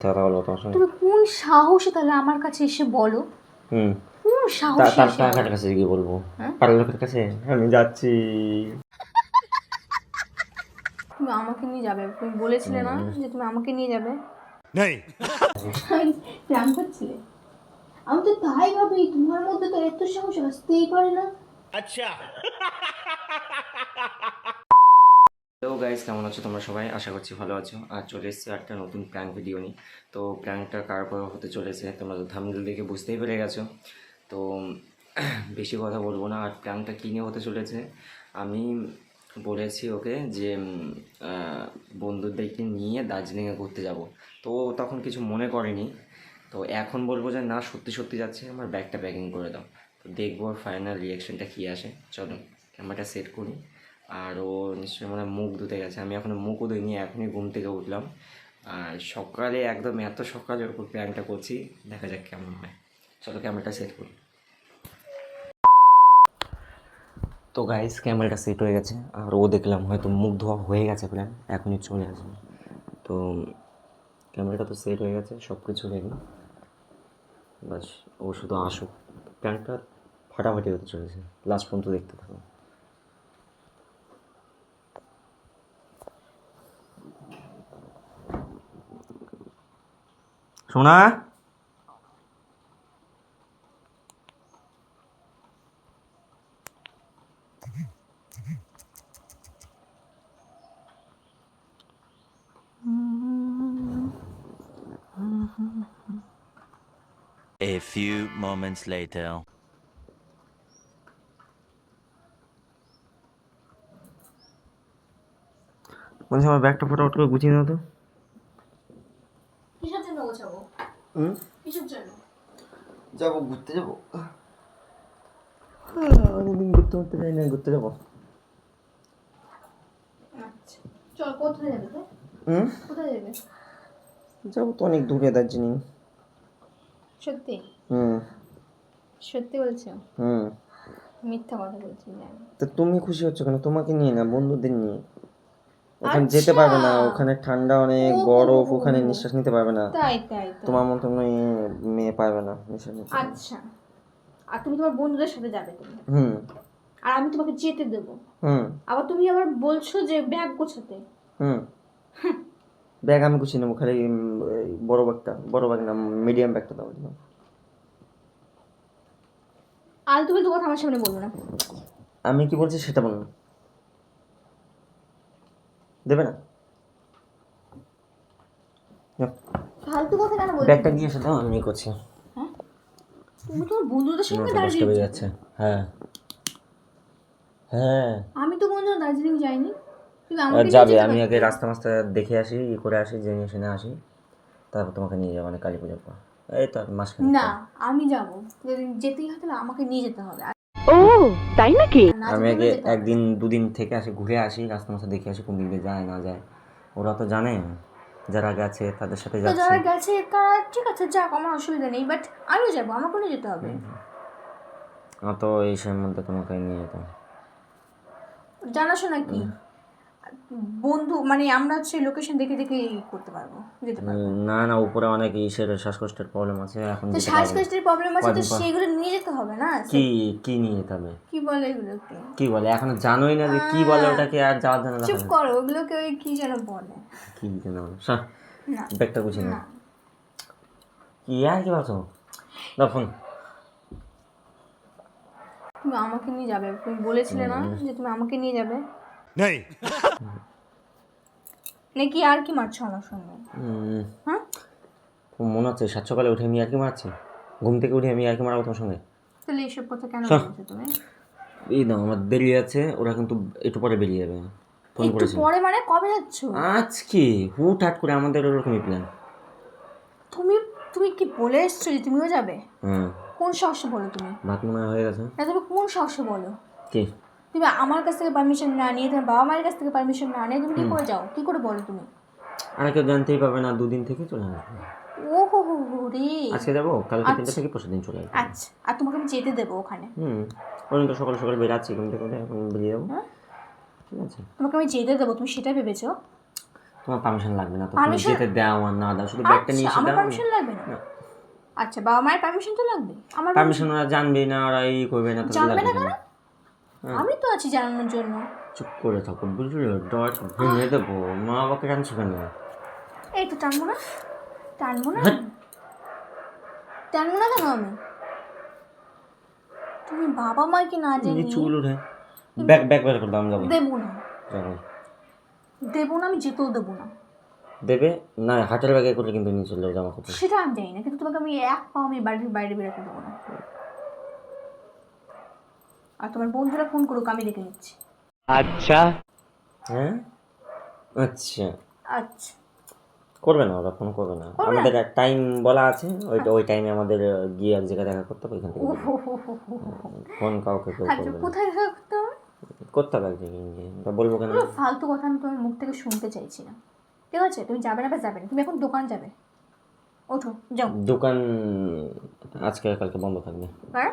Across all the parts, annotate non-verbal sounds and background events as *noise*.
কথা বলব তোমার তুমি কোন সাহসে তাহলে আমার কাছে এসে বলো? হুম। কোন সাহসে তার কাকার কাছে গিয়ে বলব। হ্যাঁ? পাড়ার লোকের কাছে? আমি যাচ্ছি। তুমি আমাকে নিয়ে যাবে। তুমি বলেছিলে না যে তুমি আমাকে নিয়ে যাবে। প্ল্যান করছিলে আমি তো তাই ভাবি তোমার মধ্যে তো এত সাহস আসতেই পারে না। হ্যালো গাইস কেমন আছো তোমরা সবাই? আশা করছি ভালো আছো। আর চলে এসেছি একটা নতুন প্র্যাঙ্ক ভিডিও নিয়ে। তো প্র্যাঙ্কটা কার পর হতে চলেছে, তোমরা তো থামনেল দেখে বুঝতেই পেরে গেছো। তো *clears throat* বেশি কথা বলব না। আর প্র্যাঙ্কটা কী নিয়ে হতে চলেছে? আমি বলেছি ওকে যে বন্ধুদেরকে নিয়ে দার্জিলিংয়ে ঘুরতে যাব। তো তখন কিছু মনে করেনি। তো এখন বলব যে, না, সত্যি সত্যি যাচ্ছে। আমার ব্যাগটা প্যাকিং করে দাও। তো দেখব ফাইনাল রিয়াকশনটা কী আসে। চলো ক্যামেরাটা সেট করি। আর ও নিশ্চয়ই মানে মুখ ধুতে গেছে। আমি এখনও মুখও ধুইনি, এখনই ঘুম থেকে উঠলাম। আর সকালে একদম এত সকালে ওর প্ল্যানটা করছি, দেখা যাক কেমন হয়। চলো ক্যামেরাটা সেট করি। তো গাইস ক্যামেরাটা সেট হয়ে গেছে। আর ও দেখলাম হয়তো মুখ ধোয়া হয়ে গেছে প্ল্যান এখনই চলে আসবে। তো ক্যামেরাটা তো সেট হয়ে গেছে সব কিছু রেডি বাস, ও শুধু আসুক। প্ল্যানটা ফাটাফাটি হতে চলেছে। লাস্ট পর্যন্ত দেখতে থাকো। সোনা A few moments later. বলছি আমার ব্যাগটা ফটাফট করে গুছিয়ে দাও তো কিসের জন্য গোছাবো হুম কিসের জন্য যাব ঘুরতে যাব অনেকদিন ঘুরতে ঘুরতে যাই না ঘুরতে যাব আচ্ছা চল কোথায় যাবে হুম কোথায় যাবে যাব তো অনেক দূরে দার্জিলিং সত্যি হুম সত্যি বলছো হুম মিথ্যা কথা বলছি তো তুমি খুশি হচ্ছ কেন তোমাকে নিয়ে না বন্ধুদের নিয়ে ওখানে যেতে পারবে না আচ্ছা। ওখানে ঠান্ডা অনেক বরফ ওখানে নিঃশ্বাস নিতে পারবে না। তাই তাই তোমার মতো মেয়ে মেয়ে পারবে না নিঃশ্বাস নিতে। আচ্ছা। আর তুমি তোমার বন্ধুদের সাথে যাবে তুমি। হুম। আর আমি তোমাকে যেতে দেবো। হুম। আবার তুমি আবার বলছো যে ব্যাগ গোছাতে। হুম। ব্যাগ আমি গুছিয়ে নেব খালি বড় ব্যাগটা বড় ব্যাগ না মিডিয়াম ব্যাগটা দাও আলতু ফালতু কথা আমার সামনে বলব না। আমি কি বলছি সেটা বলুন দেবে না। ফালতু কথা কেন বলছো ব্যাগটা দিয়ে এসে দাও আমি করছি। হ্যাঁ? তুমি তোমার বন্ধুদের সঙ্গে দার্জিলিং। যাচ্ছে। হ্যাঁ। হ্যাঁ। আমি তো দার্জিলিং যাইনি। নিয়ে যাবে আমি আগে রাস্তা মাস্তা দেখে আসি ই করে আসি জেনে শুনে আসি। তারপর তোমাকে নিয়ে যাব মানে কালী পুজোর পর। এই তো মাসখানেক না আমি যাব। যদি যেতেই হয় তাহলে আমাকে নিয়ে যেতে হবে। ও তাই নাকি? আমি আগে। একদিন দুদিন থেকে আসি ঘুরে আসি রাস্তা দেখে আসি কোন দিকে যায় না যায়। ওরা তো জানে যারা গেছে তাদের সাথে যাচ্ছে যারা গেছে তারা ঠিক আছে যাক আমার অসুবিধা নেই বাট আমিও যাব আমাকে কোনো যেতে হবে। অত তো এই সময়ের মধ্যে তোমাকে নিয়ে যেতাম জানাশোনা কি? বন্ধু মানে আমরা হচ্ছে লোকেশন দেখে দেখে করতে পারব যেতে পারব। না না উপরে অনেক ইসের শ্বাসকষ্টের প্রবলেম আছে এখন তো না। শ্বাসকষ্টের প্রবলেম আছে তো সেগুলো নিয়ে যেতে হবে না? কি কি নিয়ে যেতে হবে? কি বলে এগুলোকে? কি বলে? এখনও জানোই না যে কি বলে ওটাকে আর যাওয়ার জন্য চুপ করো ওগুলোকে ওই কি যেন বলে। কি যেন বলে? না ব্যাগটা গুছিয়ে না না। কি আর কি বলছো দাও ফোন তুমি আমাকে নিয়ে যাবে তুমি বলেছিলে না যে তুমি আমাকে নিয়ে যাবে? नहीं নাকি আর কি মারছো আমার সঙ্গে? হ্যাঁ? মনে হচ্ছে সাত সকালে উঠে আমি আর কি মারছি ঘুম থেকে উঠে আমি আর কি মারাবো তোমার সঙ্গে? তাহলে এইসব কথা কেন। বলছো তুমি? এই দাও আমার দেরি আছে ওরা কিন্তু একটু পরে বেরিয়ে যাবে। ফোন একটু পরে মানে কবে যাচ্ছ? আজকে? হুট হাট করে আমাদের ওরকমই প্ল্যান তুমি তুমি কি বলে এসছো যে তুমিও যাবে? হ্যাঁ। কোন সাহসে বলো তুমি? ভাত মনে হয়ে গেছে। না তুমি কোন সাহসে বলো? কি? তুমি আমার কাছ থেকে পারমিশন না নিয়ে তোমার বাবা মায়ের কাছ থেকে পারমিশন না নিয়ে তুমি কি করে যাও? কি করে বলো তুমি? আর কেউ জানতেই পারবে না দুদিন থেকে চলে আসবে ও হো হো হো রে। আজকে যাব? কালকে তিনটা থেকে পরশু দিন চলে আসবে। আচ্ছা আর তোমাকে আমি যেতে দেবো ওখানে? হুম ওই তো সকাল সকাল বেরাচ্ছি ঘুম থেকে এখন বেরিয়ে যাব। হ্যাঁ? ঠিক আছে। তোমাকে আমি যেতে দেবো তুমি সেটা ভেবেছো? তোমার পারমিশন লাগবে না তো তুমি? যেতে দাও আর না দাও শুধু ব্যাগটা নিয়ে আচ্ছা এসে আমার পারমিশন লাগবে না। আচ্ছা বাবা মায়ের পারমিশন তো লাগবে। আমার পারমিশন ওরা জানবে না ওরা এই করবে না তাহলে জানবে না আমি তো আছি জানানোর জন্য। চুপ করে থাকো বুঝলি? ডট ভেঙে দেবো। মা বাবাকে জানছো কেন? এই তো টানবো না। টানবো না? টানবো না কেন আমি? তুমি বাবা মাকে না জানি। চুল উঠে ব্যাগ ব্যাগ বের করে দাম যাব। দেবো না। যাব। দেবো না আমি যেতেও দেবো না। দেবে? না হাতের ব্যাগে করে কিন্তু নিয়ে চলে যাব জামা কাপড়। সেটা আমি জানি না কিন্তু তোমাকে আমি এক পাও আমি বাড়ির বাইরে বেরোতে দেবো না। আর তোমার বন্ধুরা ফোন করুক আমি দেখে নিচ্ছি। আচ্ছা। হ্যাঁ? আচ্ছা। আচ্ছা। করবে না ওরা ফোন করবে না? আমাদের টাইম বলা আছে ওইটা ওই টাইমে আমাদের গিয়ে এক জায়গায় দেখা করতে হবে ওইখান থেকে। ফোন কাউকে কেউ আচ্ছা করবে কোথায় দেখা করতে হবে? করতে হবে এক জায়গায় বলব কেন? ফালতু কথা আমি তোমার মুখ থেকে শুনতে চাইছি না। ঠিক আছে? তুমি যাবে না বা যাবে না? তুমি এখন দোকান যাবে। ওঠো যাও। দোকান আজকে কালকে বন্ধ থাকবে। হ্যাঁ?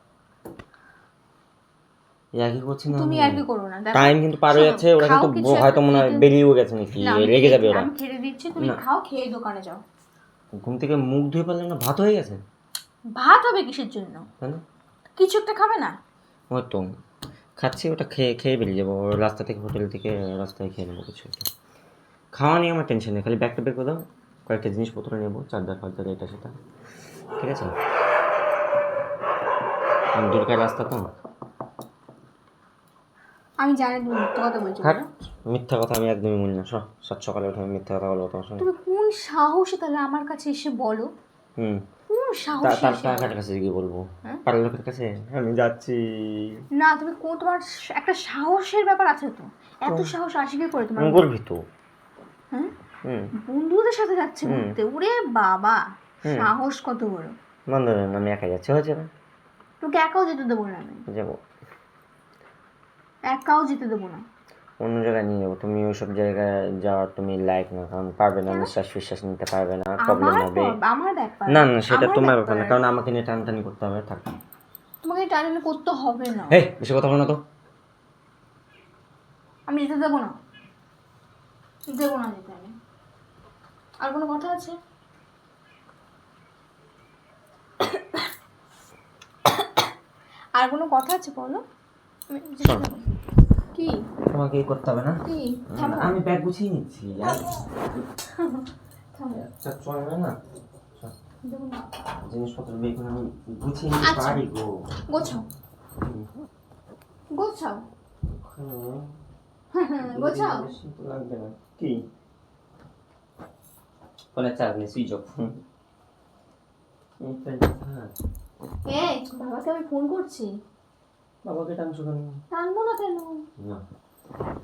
ইয়ার্কি করছি না তুমি আর করো না? টাইম কিন্তু পার হয়ে যাচ্ছে ওরা কিন্তু হয়তো মনে হয় বেরিয়েও গেছে নাকি রেগে যাবে ওরা। আমি খেতে দিচ্ছি তুমি খাও খেয়ে দোকানে যাও। ঘুম থেকে মুখ ধুয়ে পারলে না ভাত হয়ে গেছে? ভাত হবে কিসের জন্য? কিছু একটা খাবে না? ওই তো খাচ্ছি ওটা খেয়ে খেয়ে বেরিয়ে যাব। রাস্তা থেকে হোটেল থেকে রাস্তায় খেয়ে নেব কিছু একটা। খাওয়া নিয়ে আমার টেনশন নেই খালি ব্যাগটা বের করে দাও কয়েকটা জিনিসপত্র নেব চার্জার ফার্জার এটা সেটা। ঠিক আছে? দূরকার রাস্তা তো আমি জানি তুমি মিথ্যা কথা বলছো। বলো। মিথ্যা কথা আমি একদমই মনে না। সব সাত সকালে উঠে আমি মিথ্যা কথা বলব তোমার সঙ্গে। তুমি কোন সাহসে তাহলে আমার কাছে এসে বলো? হুম। কোন সাহসে কাকার কাছে গিয়ে বলব? হ্যাঁ? পাড়ার কাছে? আমি যাচ্ছি। না তুমি কোন তোমার একটা সাহসের ব্যাপার আছে তো। এত সাহস আসে কি করে তোমার গর্বিত হ্যাঁ? হুম। বন্ধুদের সাথে যাচ্ছে ঘুরতে? ওরে বাবা সাহস কত বড়। বন্ধ আমি একা যাচ্ছি হয়েছে না তোকে একাও যেতে দেবো না আমি। যাব। একাও যেতে দেবো না। অন্য জায়গায় নিয়ে যাব। তুমি ওইসব জায়গায় যাওয়ার তুমি লাইক না কারণ পারবে না নিঃশ্বাস ফিশ্বাস নিতে পারবে না প্রবলেম হবে। আমার ব্যাপার। না না সেটা তোমার ব্যাপার। না কারণ আমাকে নিয়ে টানটানি করতে হবে থাক। তোমাকে টানে করতে হবে না। এই বেশি কথা বলো না তো। আমি যেতে দেবো না। দেবো না যেতে আমি। আর কোনো কথা আছে? আর কোনো কথা আছে বলো? আমি। কি? তোমাকে এই করতে হবে না। কি? আমি ব্যাগ গুছিয়ে নিচ্ছি আচ্ছা চলবে না। জিনিসপত্র বের করে আমি গুছিয়ে নিতে আচ্ছা। পারি গো। গোছাও। গোছাও। *laughs* গোছাও। লাগবে না। কি? ফোনে চার্জ নেই সুইচ অফ। এই বাবাকে আমি ফোন করছি। বাবাকে টানছো কেন? টানবো না কেন? না।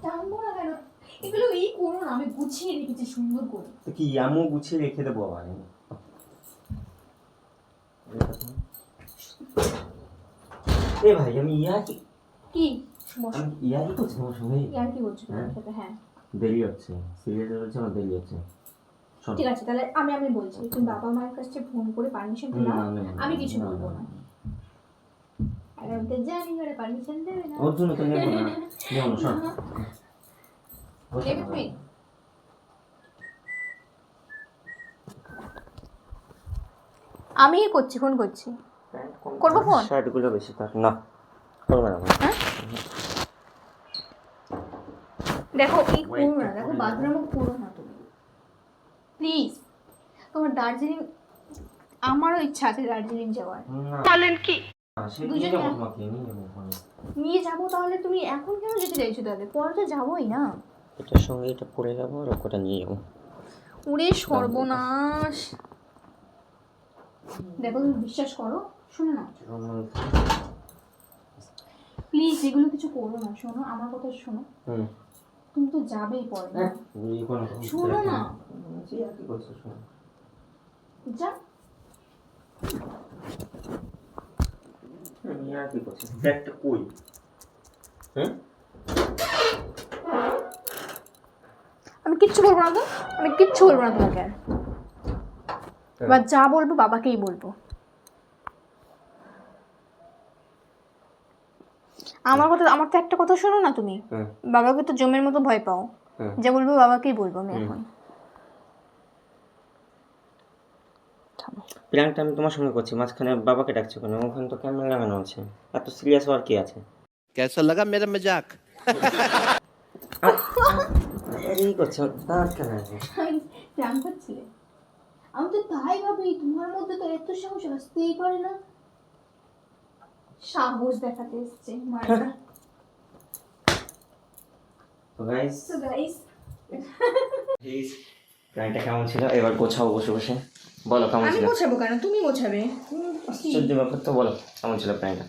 টানবো না কেন? এগুলো এই করো না আমি গুছিয়ে রেখেছি সুন্দর করে। তো কি আমিও গুছিয়ে রেখে দেবো আবার এ ভাই আমি ইয়া কি? কি ইয়া কি করছি তোমার সঙ্গে? আর কি করছ হ্যাঁ। দেরি হচ্ছে সিরিয়াস হচ্ছে আমার দেরি হচ্ছে। ঠিক আছে তাহলে আমি আমি বলছি তুমি বাবা মায়ের কাছে ফোন করে পারমিশন নাও আমি কিছু বলব না। আর তো জানি ওরা পারমিশন দেবে না ওর জন্য তো নেব না নেব না শোন আমি করছি ফোন করছি করব ফোন? শার্টগুলো বেশি থাক না করবে না হ্যাঁ দেখো এই করো না দেখো বাথরুমও করো না তুমি প্লিজ তোমার দার্জিলিং আমারও ইচ্ছা আছে দার্জিলিং যাওয়ার বলেন কি দুজনে নিয়ে যাব তাহলে তুমি এখন কেন যেতে চাইছো তাহলে? পরে তো যাবোই না। এটার সঙ্গে এটা পরে যাব আর ওটা নিয়ে যাব। উড়ে সর্বনাশ। দেখো তুমি বিশ্বাস করো? শোনো না। প্লিজ এগুলো কিছু করো না শোনো আমার কথা শোনো। তুমি তো যাবেই পরে। কথা শোনো না। জি, আর কি করছ, শোনো। যা আমি আর কি করছি? ব্যাগটা কই? হুম আমি কিচ্ছু বলব না তো। আমি কিচ্ছু বলব না তোমাকে। এবার যা বলব বাবাকেই বলব। আমার কথা আমার তো একটা কথা শোনো না তুমি? বাবাকে তো জমের মতো ভয় পাও। যা বলব বাবাকেই বলব আমি এখন। প্ল্যানটা আমি তোমার সঙ্গে করছি। মাঝখানে বাবাকে ডাকছো কেন? ওখানে তো ক্যামেরা লাগানো আছে। এত সিরিয়াস হওয়ার কি আছে? কেসা লাগা মেরা মজাক এই করছ। দাঁড় কেন প্ল্যান করছি আমি তো তাই ভাবি তোমার মধ্যে তো এত সাহস আসতেই পারে না। সাহস দেখাতে এসছে মারা হ্যাঁ। তো গাইস তো গাইস প্ল্যানটা কেমন ছিল? এবার গোছাও বসে বসে। বলো কেমন আমি ছিল? গোছাবো কেন? তুমি গোছাবে। আশ্চর্য ব্যাপার তো বলো কেমন ছিল প্ল্যানটা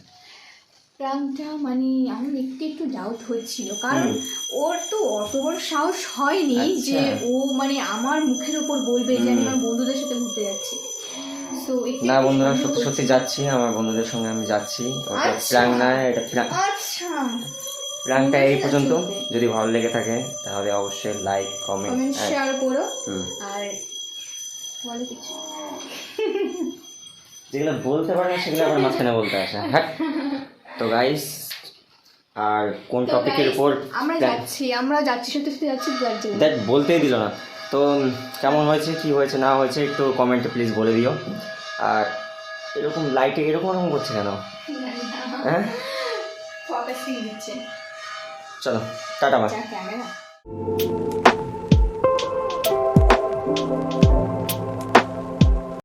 প্রাণটা মানে আমার একটু একটু ডাউট হচ্ছিল কারণ ওর তো অত বড় সাহস হয়নি আচ্ছা। যে ও মানে আমার মুখের ওপর বলবে যে আমি আমার বন্ধুদের সাথে ঘুরতে যাচ্ছি। না বন্ধুরা সত্যি সত্যি যাচ্ছি আমার বন্ধুদের সঙ্গে আমি যাচ্ছি। আচ্ছা। প্ল্যান না এটা প্ল্যান আচ্ছা। প্ল্যানটা এই পর্যন্ত। যদি ভালো লেগে থাকে তাহলে অবশ্যই লাইক কমেন্ট শেয়ার করো। আর বলো কিছু। *laughs* যেগুলো বলতে পারে না সেগুলো আবার মাঝখানে বলতে আসে। হ্যাঁ। তো গাইস আর কোন টপিকের উপর আমরা যাচ্ছি আমরা যাচ্ছি সত্যি সত্যি যাচ্ছি দেখ বলতেই দিল না। তো কেমন হয়েছে কি হয়েছে না হয়েছে একটু কমেন্টে প্লিজ বলে দিও। আর এরকম লাইটে এরকম এরকম করছে কেন? হ্যাঁ? চলো টাটা ক্যামেরা